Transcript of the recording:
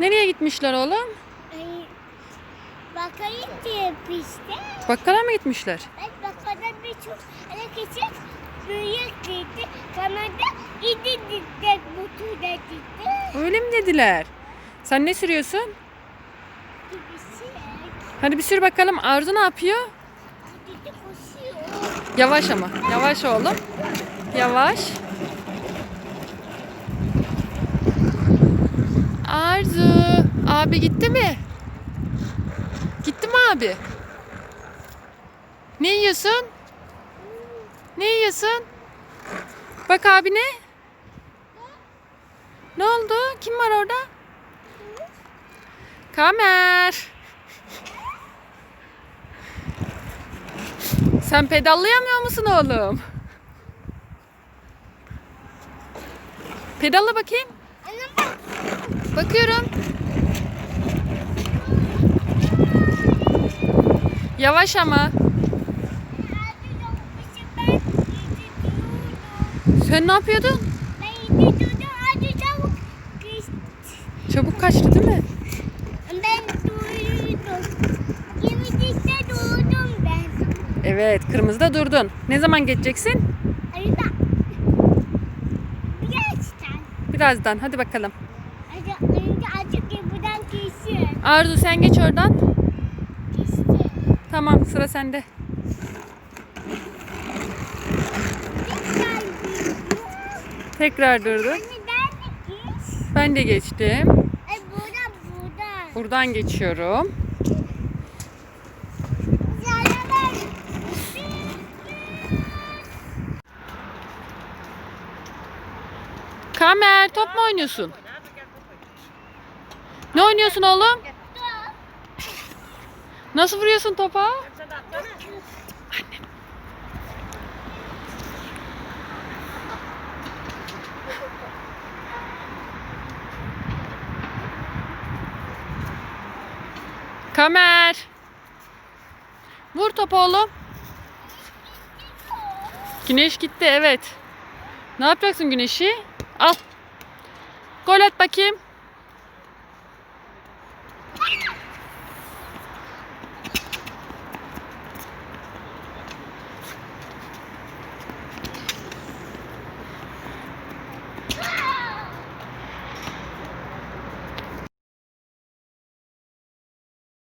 Nereye gitmişler oğlum? Ay, diye piste. Bakkala mı gitmişler? Evet bakalım bir çok hareketi büyük gitti. Bana da idi. Bu da gitti. Öyle mi dediler? Sen ne sürüyorsun? Gibisi. Hadi bir sür bakalım. Arzu ne yapıyor? Dedi koşuyor. Yavaş ama. Yavaş oğlum. Yavaş. Arzu. Abi gitti mi? Gitti mi abi? Ne yiyorsun? Ne yiyorsun? Bak abi ne? Ne oldu? Kim var orada? Kamer. Sen pedallayamıyor musun oğlum? Pedalla bakayım. Bakıyorum. Yavaş ama. Sen ne yapıyordun? Çabuk. Kaçtı değil mi? Ben durdum. Yemekte durdum ben. Evet, kırmızıda durdun. Ne zaman geçeceksin? Arada. Gerçekten. Birazdan. Hadi bakalım. Hadi önce azıcık buradan geçsin. Arzu sen geç oradan. Tamam, sıra sende. Tekrar geç? Ben de geçtim. Ay burada burada. Buradan geçiyorum. Yaralar. Kamer, top mu oynuyorsun? Ne oynuyorsun oğlum? Nasıl vuruyorsun topa? Kamer. Vur topu oğlum. Güneş gitti evet. Ne yapacaksın güneşi? Al. Gol at bakayım.